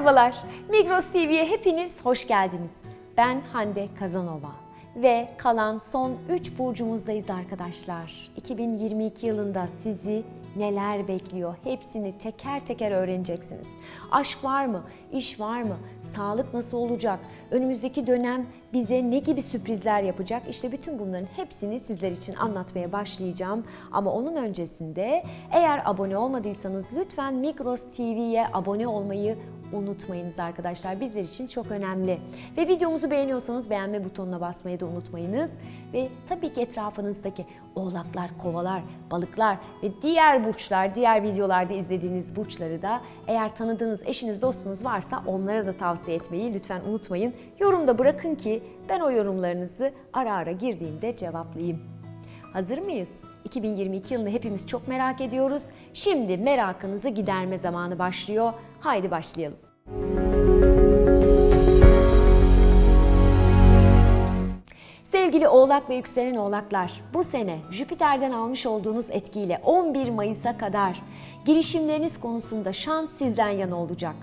Merhabalar, Migros TV'ye hepiniz hoş geldiniz. Ben Hande Kazanova ve kalan son 3 burcumuzdayız arkadaşlar. 2022 yılında sizi neler bekliyor hepsini teker teker öğreneceksiniz. Aşk var mı? İş var mı? Sağlık nasıl olacak? Önümüzdeki dönem bize ne gibi sürprizler yapacak? İşte bütün bunların hepsini sizler için anlatmaya başlayacağım. Ama onun öncesinde eğer abone olmadıysanız lütfen Migros TV'ye abone olmayı unutmayınız arkadaşlar. Bizler için çok önemli. Ve videomuzu beğeniyorsanız beğenme butonuna basmayı da unutmayınız. Ve tabii ki etrafınızdaki oğlaklar, kovalar, balıklar ve diğer burçlar, diğer videolarda izlediğiniz burçları da eğer tanıdığınız eşiniz, dostunuz varsa onlara da tavsiye etmeyi lütfen unutmayın. Yorumda bırakın ki ben o yorumlarınızı ara ara girdiğimde cevaplayayım. Hazır mıyız? 2022 yılını hepimiz çok merak ediyoruz. Şimdi merakınızı giderme zamanı başlıyor. Haydi başlayalım. Sevgili Oğlak ve yükselen Oğlaklar, bu sene Jüpiter'den almış olduğunuz etkiyle 11 Mayıs'a kadar girişimleriniz konusunda şans sizden yana olacak.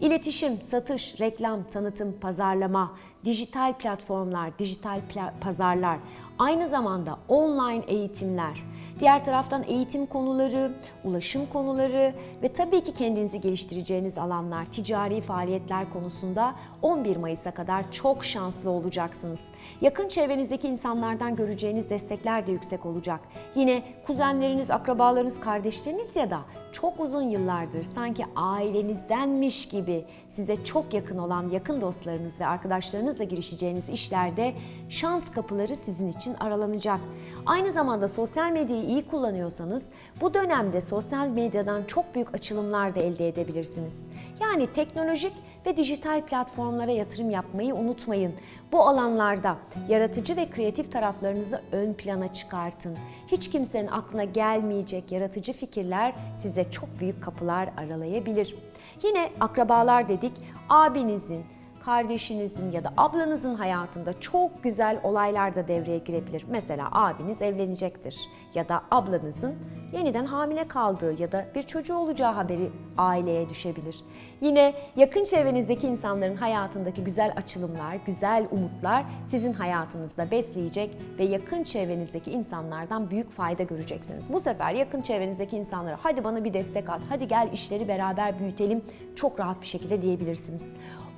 İletişim, satış, reklam, tanıtım, pazarlama, dijital platformlar, dijital pla- pazarlar, aynı zamanda online eğitimler, diğer taraftan eğitim konuları, ulaşım konuları ve tabii ki kendinizi geliştireceğiniz alanlar, ticari faaliyetler konusunda 11 Mayıs'a kadar çok şanslı olacaksınız. Yakın çevrenizdeki insanlardan göreceğiniz destekler de yüksek olacak. Yine kuzenleriniz, akrabalarınız, kardeşleriniz ya da çok uzun yıllardır sanki ailenizdenmiş gibi size çok yakın olan yakın dostlarınız ve arkadaşlarınızla girişeceğiniz işlerde şans kapıları sizin için aralanacak. Aynı zamanda sosyal medyayı iyi kullanıyorsanız bu dönemde sosyal medyadan çok büyük açılımlar da elde edebilirsiniz. Yani teknolojik ve dijital platformlara yatırım yapmayı unutmayın. Bu alanlarda yaratıcı ve kreatif taraflarınızı ön plana çıkartın. Hiç kimsenin aklına gelmeyecek yaratıcı fikirler size çok büyük kapılar aralayabilir. Yine akrabalar dedik, abinizin, kardeşinizin ya da ablanızın hayatında çok güzel olaylar da devreye girebilir. Mesela abiniz evlenecektir ya da ablanızın yeniden hamile kaldığı ya da bir çocuğu olacağı haberi aileye düşebilir. Yine yakın çevrenizdeki insanların hayatındaki güzel açılımlar, güzel umutlar sizin hayatınızda besleyecek ve yakın çevrenizdeki insanlardan büyük fayda göreceksiniz. Bu sefer yakın çevrenizdeki insanlara hadi bana bir destek at, hadi gel işleri beraber büyütelim çok rahat bir şekilde diyebilirsiniz.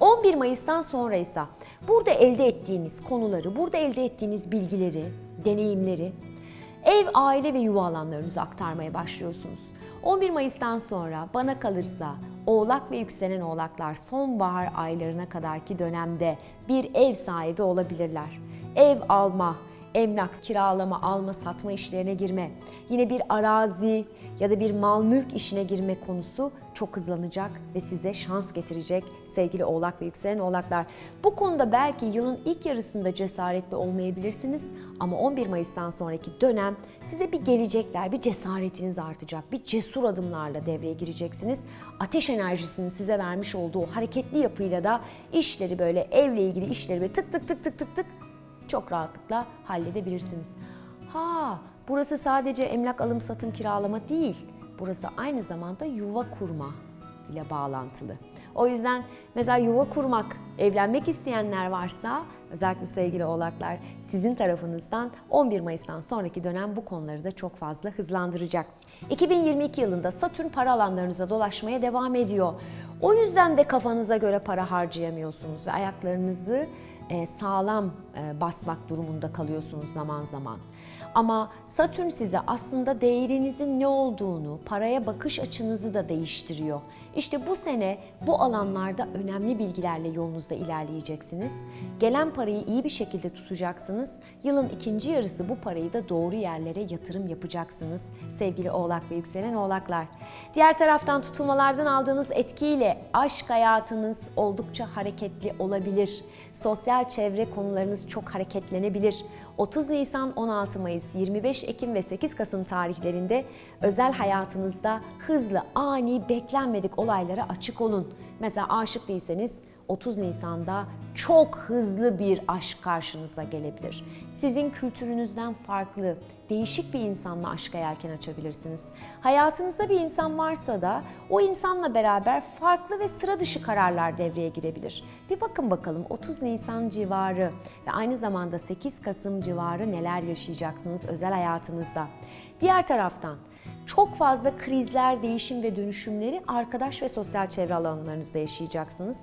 11 Mayıs'tan sonra ise burada elde ettiğiniz konuları, burada elde ettiğiniz bilgileri, deneyimleri ev, aile ve yuva alanlarınıza aktarmaya başlıyorsunuz. 11 Mayıs'tan sonra bana kalırsa Oğlak ve yükselen oğlaklar sonbahar aylarına kadarki dönemde bir ev sahibi olabilirler. Ev alma, emlak, kiralama, alma, satma işlerine girme, yine bir arazi ya da bir mal mülk işine girme konusu çok hızlanacak ve size şans getirecek sevgili oğlak ve yükselen oğlaklar. Bu konuda belki yılın ilk yarısında cesaretli olmayabilirsiniz ama 11 Mayıs'tan sonraki dönem size bir gelecekler, bir cesaretiniz artacak, bir cesur adımlarla devreye gireceksiniz. Ateş enerjisinin size vermiş olduğu hareketli yapıyla da işleri böyle evle ilgili işleri böyle tık tık tık tık tık tık çok rahatlıkla halledebilirsiniz. Ha, burası sadece emlak alım satım kiralama değil. Burası aynı zamanda yuva kurma ile bağlantılı. O yüzden mesela yuva kurmak, evlenmek isteyenler varsa özellikle sevgili oğlaklar sizin tarafınızdan 11 Mayıs'tan sonraki dönem bu konuları da çok fazla hızlandıracak. 2022 yılında Satürn para alanlarınıza dolaşmaya devam ediyor. O yüzden de kafanıza göre para harcayamıyorsunuz ve ayaklarınızı e, sağlam e, basmak durumunda kalıyorsunuz zaman zaman. Ama Satürn size aslında değerinizin ne olduğunu, paraya bakış açınızı da değiştiriyor. İşte bu sene bu alanlarda önemli bilgilerle yolunuzda ilerleyeceksiniz. Gelen parayı iyi bir şekilde tutacaksınız. Yılın ikinci yarısı bu parayı da doğru yerlere yatırım yapacaksınız sevgili oğlak ve yükselen oğlaklar. Diğer taraftan tutulmalardan aldığınız etkiyle aşk hayatınız oldukça hareketli olabilir. Sosyal çevre konularınız çok hareketlenebilir. 30 Nisan, 16 Mayıs, 25 Ekim ve 8 Kasım tarihlerinde özel hayatınızda hızlı, ani, beklenmedik olaylara açık olun. Mesela aşık değilseniz 30 Nisan'da çok hızlı bir aşk karşınıza gelebilir. Sizin kültürünüzden farklı, değişik bir insanla aşka yelken açabilirsiniz. Hayatınızda bir insan varsa da o insanla beraber farklı ve sıra dışı kararlar devreye girebilir. Bir bakın bakalım 30 Nisan civarı ve aynı zamanda 8 Kasım civarı neler yaşayacaksınız özel hayatınızda. Diğer taraftan çok fazla krizler, değişim ve dönüşümleri arkadaş ve sosyal çevre alanlarınızda yaşayacaksınız.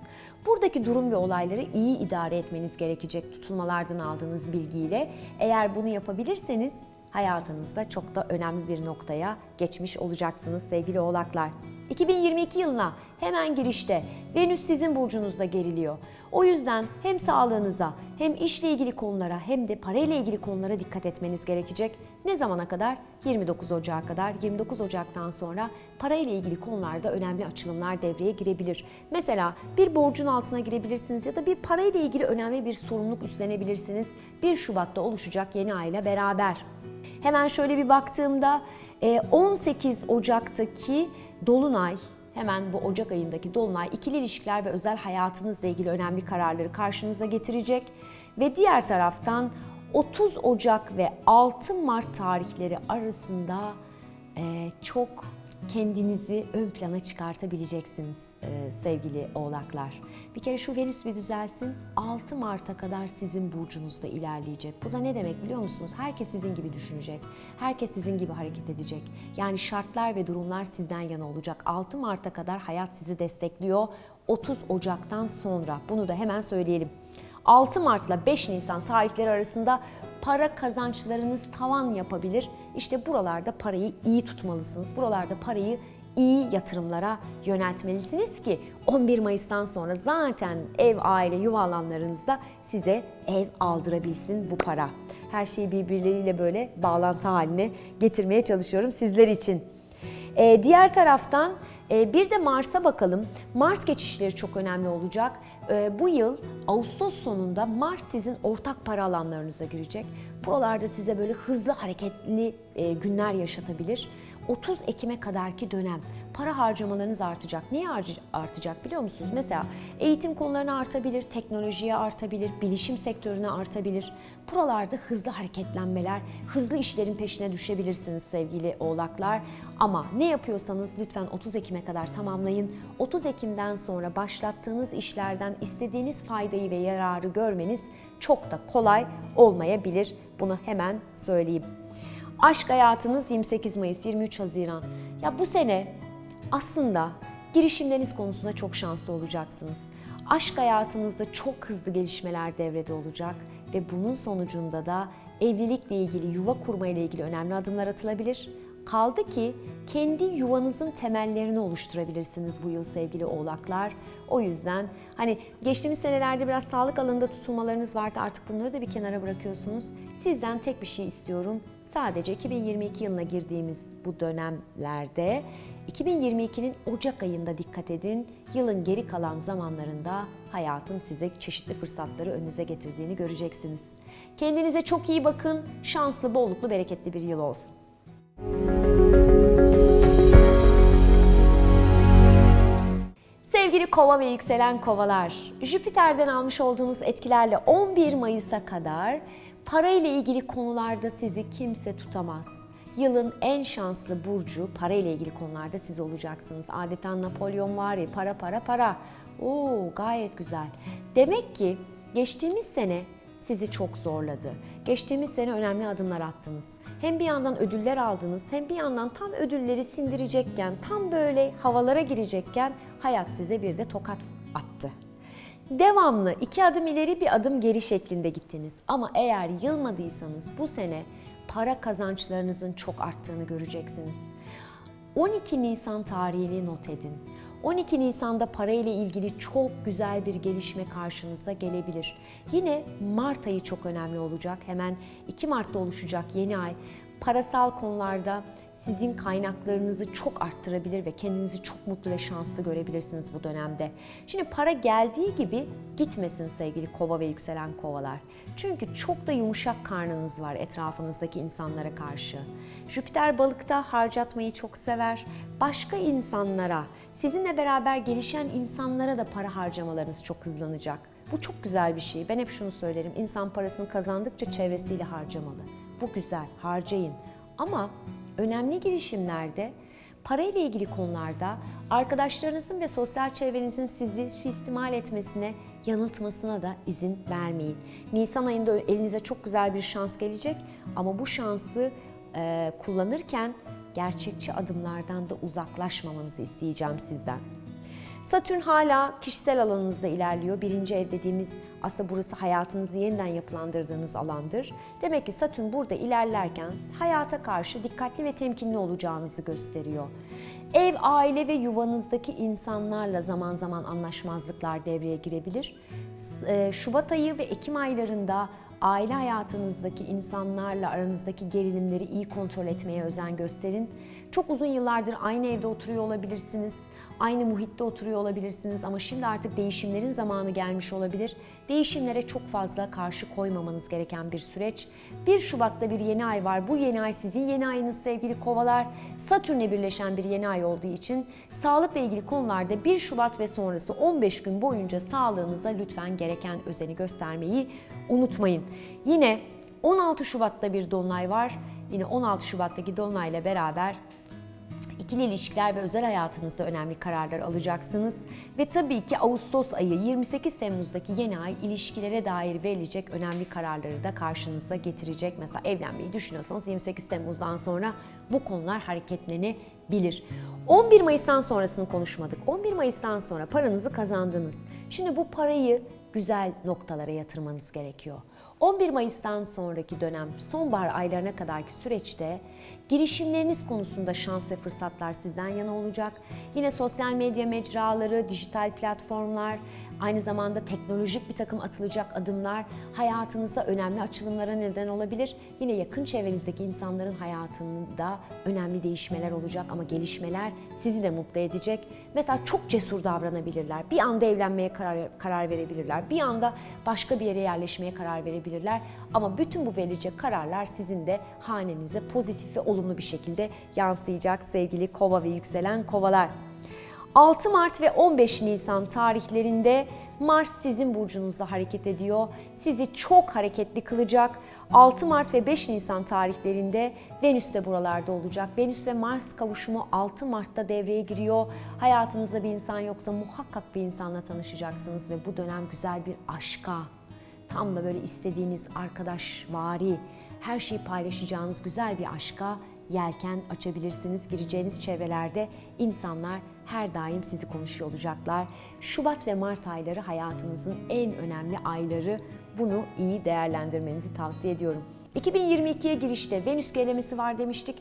Buradaki durum ve olayları iyi idare etmeniz gerekecek tutulmalardan aldığınız bilgiyle. Eğer bunu yapabilirseniz hayatınızda çok da önemli bir noktaya geçmiş olacaksınız sevgili oğlaklar. 2022 yılına hemen girişte Venüs sizin burcunuzda geriliyor. O yüzden hem sağlığınıza hem işle ilgili konulara hem de parayla ilgili konulara dikkat etmeniz gerekecek. Ne zamana kadar? 29 Ocağı kadar. 29 Ocak'tan sonra parayla ilgili konularda önemli açılımlar devreye girebilir. Mesela bir borcun altına girebilirsiniz ya da bir parayla ilgili önemli bir sorumluluk üstlenebilirsiniz. 1 Şubat'ta oluşacak yeni ay ile beraber. Hemen şöyle bir baktığımda e, 18 Ocak'taki Dolunay hemen bu Ocak ayındaki Dolunay ikili ilişkiler ve özel hayatınızla ilgili önemli kararları karşınıza getirecek. Ve diğer taraftan 30 Ocak ve 6 Mart tarihleri arasında çok kendinizi ön plana çıkartabileceksiniz sevgili oğlaklar. Bir kere şu Venüs bir düzelsin 6 Mart'a kadar sizin burcunuzda ilerleyecek. Bu da ne demek biliyor musunuz? Herkes sizin gibi düşünecek. Herkes sizin gibi hareket edecek. Yani şartlar ve durumlar sizden yana olacak. 6 Mart'a kadar hayat sizi destekliyor. 30 Ocak'tan sonra bunu da hemen söyleyelim. 6 Mart'la 5 Nisan tarihleri arasında para kazançlarınız tavan yapabilir. İşte buralarda parayı iyi tutmalısınız. Buralarda parayı iyi yatırımlara yöneltmelisiniz ki 11 Mayıs'tan sonra zaten ev, aile, yuva alanlarınızda size ev aldırabilsin bu para. Her şeyi birbirleriyle böyle bağlantı haline getirmeye çalışıyorum sizler için. Ee, diğer taraftan e, bir de Mars'a bakalım. Mars geçişleri çok önemli olacak. Ee, bu yıl Ağustos sonunda Mars sizin ortak para alanlarınıza girecek. Buralarda size böyle hızlı hareketli e, günler yaşatabilir. 30 Ekim'e kadarki dönem para harcamalarınız artacak. Niye artacak biliyor musunuz? Mesela eğitim konularına artabilir, teknolojiye artabilir, bilişim sektörüne artabilir. Buralarda hızlı hareketlenmeler, hızlı işlerin peşine düşebilirsiniz sevgili oğlaklar. Ama ne yapıyorsanız lütfen 30 Ekim'e kadar tamamlayın. 30 Ekim'den sonra başlattığınız işlerden istediğiniz faydayı ve yararı görmeniz çok da kolay olmayabilir. Bunu hemen söyleyeyim. Aşk hayatınız 28 Mayıs, 23 Haziran. Ya bu sene aslında girişimleriniz konusunda çok şanslı olacaksınız. Aşk hayatınızda çok hızlı gelişmeler devrede olacak ve bunun sonucunda da evlilikle ilgili, yuva kurma ile ilgili önemli adımlar atılabilir. Kaldı ki kendi yuvanızın temellerini oluşturabilirsiniz bu yıl sevgili oğlaklar. O yüzden hani geçtiğimiz senelerde biraz sağlık alanında tutulmalarınız vardı artık bunları da bir kenara bırakıyorsunuz. Sizden tek bir şey istiyorum. Sadece 2022 yılına girdiğimiz bu dönemlerde 2022'nin Ocak ayında dikkat edin. Yılın geri kalan zamanlarında hayatın size çeşitli fırsatları önünüze getirdiğini göreceksiniz. Kendinize çok iyi bakın. Şanslı, bolluklu, bereketli bir yıl olsun. Sevgili kova ve yükselen kovalar, Jüpiter'den almış olduğunuz etkilerle 11 Mayıs'a kadar para ile ilgili konularda sizi kimse tutamaz. Yılın en şanslı burcu para ile ilgili konularda siz olacaksınız. Adeta Napolyon var ya para para para. Oo gayet güzel. Demek ki geçtiğimiz sene sizi çok zorladı. Geçtiğimiz sene önemli adımlar attınız. Hem bir yandan ödüller aldınız hem bir yandan tam ödülleri sindirecekken, tam böyle havalara girecekken hayat size bir de tokat attı. Devamlı iki adım ileri bir adım geri şeklinde gittiniz. Ama eğer yılmadıysanız bu sene para kazançlarınızın çok arttığını göreceksiniz. 12 Nisan tarihini not edin. 12 Nisan'da para ile ilgili çok güzel bir gelişme karşınıza gelebilir. Yine Mart ayı çok önemli olacak. Hemen 2 Mart'ta oluşacak yeni ay parasal konularda sizin kaynaklarınızı çok arttırabilir ve kendinizi çok mutlu ve şanslı görebilirsiniz bu dönemde. Şimdi para geldiği gibi gitmesin sevgili kova ve yükselen kovalar. Çünkü çok da yumuşak karnınız var etrafınızdaki insanlara karşı. Jüpiter balıkta harcatmayı çok sever. Başka insanlara, sizinle beraber gelişen insanlara da para harcamalarınız çok hızlanacak. Bu çok güzel bir şey. Ben hep şunu söylerim. İnsan parasını kazandıkça çevresiyle harcamalı. Bu güzel, harcayın. Ama önemli girişimlerde parayla ilgili konularda arkadaşlarınızın ve sosyal çevrenizin sizi suistimal etmesine, yanıltmasına da izin vermeyin. Nisan ayında elinize çok güzel bir şans gelecek ama bu şansı e, kullanırken gerçekçi adımlardan da uzaklaşmamanızı isteyeceğim sizden. Satürn hala kişisel alanınızda ilerliyor. Birinci ev dediğimiz aslında burası hayatınızı yeniden yapılandırdığınız alandır. Demek ki Satürn burada ilerlerken hayata karşı dikkatli ve temkinli olacağınızı gösteriyor. Ev, aile ve yuvanızdaki insanlarla zaman zaman anlaşmazlıklar devreye girebilir. E, Şubat ayı ve Ekim aylarında aile hayatınızdaki insanlarla aranızdaki gerilimleri iyi kontrol etmeye özen gösterin. Çok uzun yıllardır aynı evde oturuyor olabilirsiniz. Aynı muhitte oturuyor olabilirsiniz ama şimdi artık değişimlerin zamanı gelmiş olabilir. Değişimlere çok fazla karşı koymamanız gereken bir süreç. 1 Şubat'ta bir yeni ay var. Bu yeni ay sizin yeni ayınız sevgili kovalar. Satürn'le birleşen bir yeni ay olduğu için sağlıkla ilgili konularda 1 Şubat ve sonrası 15 gün boyunca sağlığınıza lütfen gereken özeni göstermeyi unutmayın. Yine 16 Şubat'ta bir dolunay var. Yine 16 Şubat'taki dolunayla beraber ikili ilişkiler ve özel hayatınızda önemli kararlar alacaksınız. Ve tabii ki Ağustos ayı 28 Temmuz'daki yeni ay ilişkilere dair verilecek önemli kararları da karşınıza getirecek. Mesela evlenmeyi düşünüyorsanız 28 Temmuz'dan sonra bu konular hareketlenebilir. 11 Mayıs'tan sonrasını konuşmadık. 11 Mayıs'tan sonra paranızı kazandınız. Şimdi bu parayı güzel noktalara yatırmanız gerekiyor. 11 Mayıs'tan sonraki dönem sonbahar aylarına kadarki süreçte girişimleriniz konusunda şans ve fırsatlar sizden yana olacak. Yine sosyal medya mecraları, dijital platformlar, aynı zamanda teknolojik bir takım atılacak adımlar hayatınızda önemli açılımlara neden olabilir. Yine yakın çevrenizdeki insanların hayatında önemli değişmeler olacak ama gelişmeler sizi de mutlu edecek. Mesela çok cesur davranabilirler. Bir anda evlenmeye karar, karar verebilirler. Bir anda başka bir yere yerleşmeye karar verebilirler. Ama bütün bu verilecek kararlar sizin de hanenize pozitif ve olumlu bir şekilde yansıyacak sevgili kova ve yükselen kovalar. 6 Mart ve 15 Nisan tarihlerinde Mars sizin burcunuzda hareket ediyor. Sizi çok hareketli kılacak. 6 Mart ve 5 Nisan tarihlerinde Venüs de buralarda olacak. Venüs ve Mars kavuşumu 6 Mart'ta devreye giriyor. Hayatınızda bir insan yoksa muhakkak bir insanla tanışacaksınız ve bu dönem güzel bir aşka, tam da böyle istediğiniz arkadaş vari, her şeyi paylaşacağınız güzel bir aşka yelken açabilirsiniz. Gireceğiniz çevrelerde insanlar her daim sizi konuşuyor olacaklar. Şubat ve Mart ayları hayatınızın en önemli ayları. Bunu iyi değerlendirmenizi tavsiye ediyorum. 2022'ye girişte Venüs gelemesi var demiştik.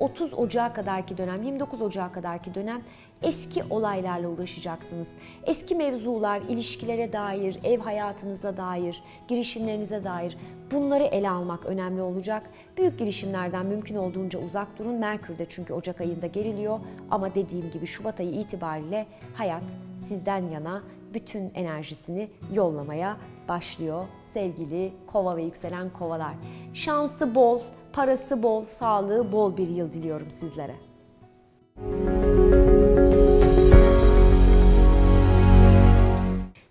30 Ocağı kadarki dönem, 29 Ocağı kadarki dönem eski olaylarla uğraşacaksınız. Eski mevzular, ilişkilere dair, ev hayatınıza dair, girişimlerinize dair bunları ele almak önemli olacak. Büyük girişimlerden mümkün olduğunca uzak durun. Merkür de çünkü Ocak ayında geriliyor ama dediğim gibi Şubat ayı itibariyle hayat sizden yana bütün enerjisini yollamaya başlıyor sevgili kova ve yükselen kovalar. Şansı bol, parası bol, sağlığı bol bir yıl diliyorum sizlere.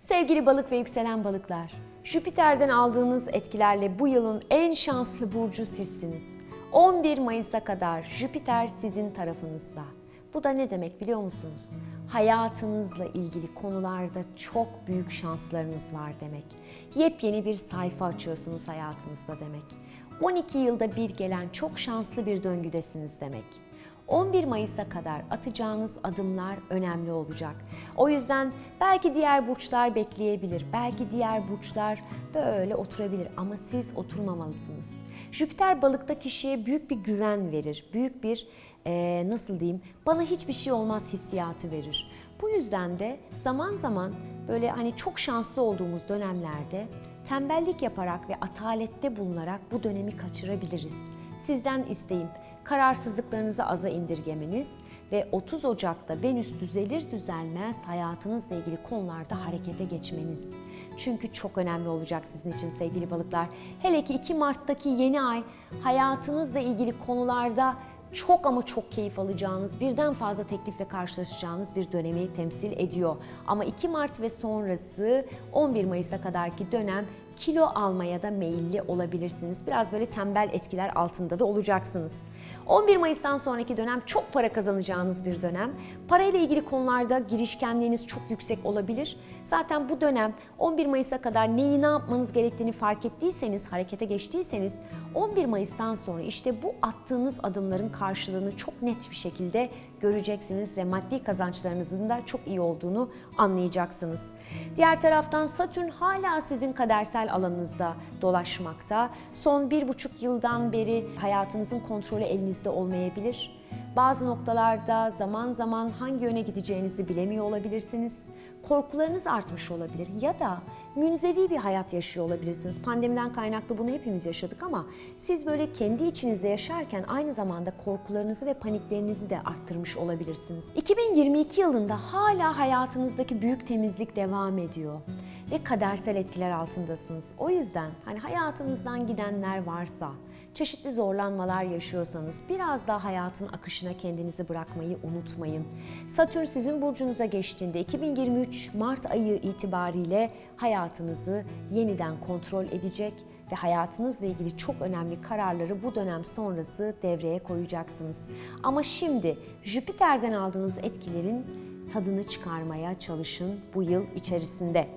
Sevgili balık ve yükselen balıklar, Jüpiter'den aldığınız etkilerle bu yılın en şanslı burcu sizsiniz. 11 Mayıs'a kadar Jüpiter sizin tarafınızda. Bu da ne demek biliyor musunuz? Hayatınızla ilgili konularda çok büyük şanslarınız var demek. Yepyeni bir sayfa açıyorsunuz hayatınızda demek. 12 yılda bir gelen çok şanslı bir döngüdesiniz demek. 11 Mayıs'a kadar atacağınız adımlar önemli olacak. O yüzden belki diğer burçlar bekleyebilir, belki diğer burçlar böyle oturabilir ama siz oturmamalısınız. Jüpiter balıkta kişiye büyük bir güven verir, büyük bir e, nasıl diyeyim bana hiçbir şey olmaz hissiyatı verir. Bu yüzden de zaman zaman böyle hani çok şanslı olduğumuz dönemlerde tembellik yaparak ve atalette bulunarak bu dönemi kaçırabiliriz. Sizden isteğim kararsızlıklarınızı aza indirgemeniz ve 30 Ocak'ta Venüs düzelir düzelmez hayatınızla ilgili konularda harekete geçmeniz. Çünkü çok önemli olacak sizin için sevgili balıklar. Hele ki 2 Mart'taki yeni ay hayatınızla ilgili konularda çok ama çok keyif alacağınız, birden fazla teklifle karşılaşacağınız bir dönemi temsil ediyor. Ama 2 Mart ve sonrası 11 Mayıs'a kadarki dönem kilo almaya da meyilli olabilirsiniz. Biraz böyle tembel etkiler altında da olacaksınız. 11 Mayıs'tan sonraki dönem çok para kazanacağınız bir dönem. Parayla ilgili konularda girişkenliğiniz çok yüksek olabilir. Zaten bu dönem 11 Mayıs'a kadar neyi ne yapmanız gerektiğini fark ettiyseniz, harekete geçtiyseniz 11 Mayıs'tan sonra işte bu attığınız adımların karşılığını çok net bir şekilde göreceksiniz ve maddi kazançlarınızın da çok iyi olduğunu anlayacaksınız. Diğer taraftan Satürn hala sizin kadersel alanınızda dolaşmakta. Son bir buçuk yıldan beri hayatınızın kontrolü elinizde olmayabilir. Bazı noktalarda zaman zaman hangi yöne gideceğinizi bilemiyor olabilirsiniz. Korkularınız artmış olabilir ya da münzevi bir hayat yaşıyor olabilirsiniz. Pandemiden kaynaklı bunu hepimiz yaşadık ama siz böyle kendi içinizde yaşarken aynı zamanda korkularınızı ve paniklerinizi de arttırmış olabilirsiniz. 2022 yılında hala hayatınızdaki büyük temizlik devam ediyor ve kadersel etkiler altındasınız. O yüzden hani hayatınızdan gidenler varsa, çeşitli zorlanmalar yaşıyorsanız biraz daha hayatın akışına kendinizi bırakmayı unutmayın. Satürn sizin burcunuza geçtiğinde 2023 Mart ayı itibariyle hayatınızı yeniden kontrol edecek ve hayatınızla ilgili çok önemli kararları bu dönem sonrası devreye koyacaksınız. Ama şimdi Jüpiter'den aldığınız etkilerin tadını çıkarmaya çalışın bu yıl içerisinde.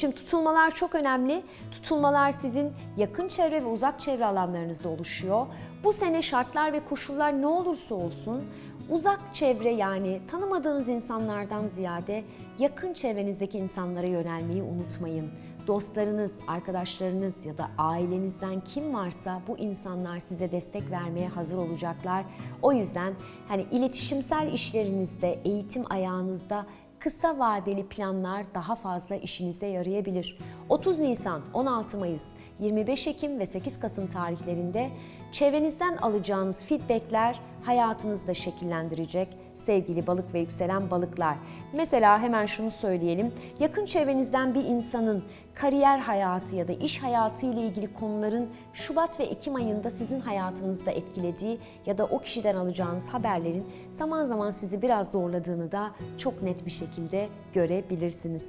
Şimdi tutulmalar çok önemli. Tutulmalar sizin yakın çevre ve uzak çevre alanlarınızda oluşuyor. Bu sene şartlar ve koşullar ne olursa olsun uzak çevre yani tanımadığınız insanlardan ziyade yakın çevrenizdeki insanlara yönelmeyi unutmayın. Dostlarınız, arkadaşlarınız ya da ailenizden kim varsa bu insanlar size destek vermeye hazır olacaklar. O yüzden hani iletişimsel işlerinizde, eğitim ayağınızda kısa vadeli planlar daha fazla işinize yarayabilir. 30 Nisan, 16 Mayıs, 25 Ekim ve 8 Kasım tarihlerinde çevrenizden alacağınız feedbackler hayatınızda şekillendirecek sevgili balık ve yükselen balıklar. Mesela hemen şunu söyleyelim. Yakın çevrenizden bir insanın kariyer hayatı ya da iş hayatı ile ilgili konuların Şubat ve Ekim ayında sizin hayatınızda etkilediği ya da o kişiden alacağınız haberlerin zaman zaman sizi biraz zorladığını da çok net bir şekilde görebilirsiniz.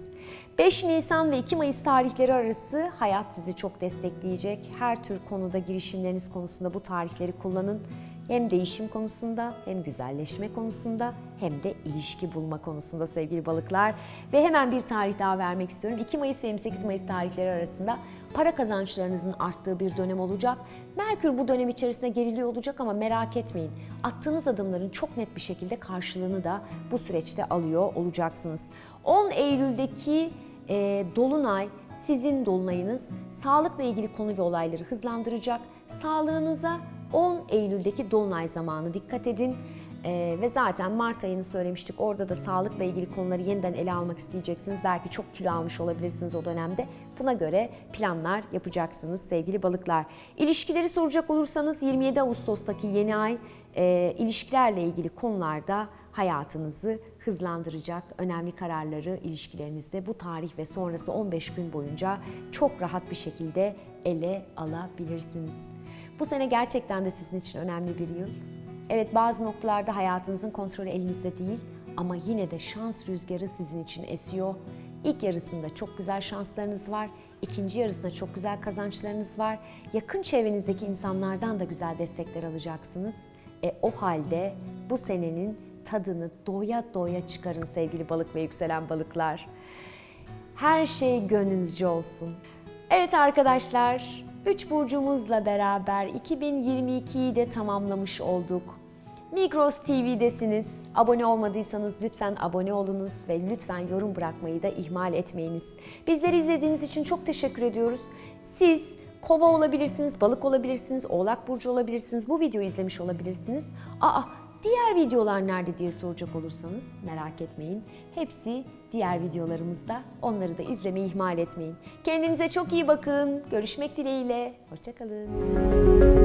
5 Nisan ve 2 Mayıs tarihleri arası hayat sizi çok destekleyecek. Her tür konuda girişimleriniz konusunda bu tarihleri kullanın. Hem değişim konusunda hem güzelleşme konusunda hem de ilişki bulma konusunda sevgili balıklar. Ve hemen bir tarih daha vermek istiyorum. 2 Mayıs ve 28 Mayıs tarihleri arasında para kazançlarınızın arttığı bir dönem olacak. Merkür bu dönem içerisinde geriliyor olacak ama merak etmeyin. Attığınız adımların çok net bir şekilde karşılığını da bu süreçte alıyor olacaksınız. 10 Eylül'deki e, Dolunay sizin dolunayınız sağlıkla ilgili konu ve olayları hızlandıracak. Sağlığınıza 10 Eylül'deki Dolunay zamanı dikkat edin. Ee, ve zaten Mart ayını söylemiştik. Orada da sağlıkla ilgili konuları yeniden ele almak isteyeceksiniz. Belki çok kilo almış olabilirsiniz o dönemde. Buna göre planlar yapacaksınız sevgili balıklar. İlişkileri soracak olursanız 27 Ağustos'taki yeni ay e, ilişkilerle ilgili konularda hayatınızı hızlandıracak önemli kararları ilişkilerinizde bu tarih ve sonrası 15 gün boyunca çok rahat bir şekilde ele alabilirsiniz. Bu sene gerçekten de sizin için önemli bir yıl. Evet bazı noktalarda hayatınızın kontrolü elinizde değil ama yine de şans rüzgarı sizin için esiyor. İlk yarısında çok güzel şanslarınız var. İkinci yarısında çok güzel kazançlarınız var. Yakın çevrenizdeki insanlardan da güzel destekler alacaksınız. E o halde bu senenin tadını doya doya çıkarın sevgili balık ve yükselen balıklar. Her şey gönlünüzce olsun. Evet arkadaşlar, 3 burcumuzla beraber 2022'yi de tamamlamış olduk. Migros TV'desiniz. Abone olmadıysanız lütfen abone olunuz ve lütfen yorum bırakmayı da ihmal etmeyiniz. Bizleri izlediğiniz için çok teşekkür ediyoruz. Siz kova olabilirsiniz, balık olabilirsiniz, oğlak burcu olabilirsiniz, bu videoyu izlemiş olabilirsiniz. Aa Diğer videolar nerede diye soracak olursanız merak etmeyin. Hepsi diğer videolarımızda. Onları da izlemeyi ihmal etmeyin. Kendinize çok iyi bakın. Görüşmek dileğiyle. Hoşçakalın.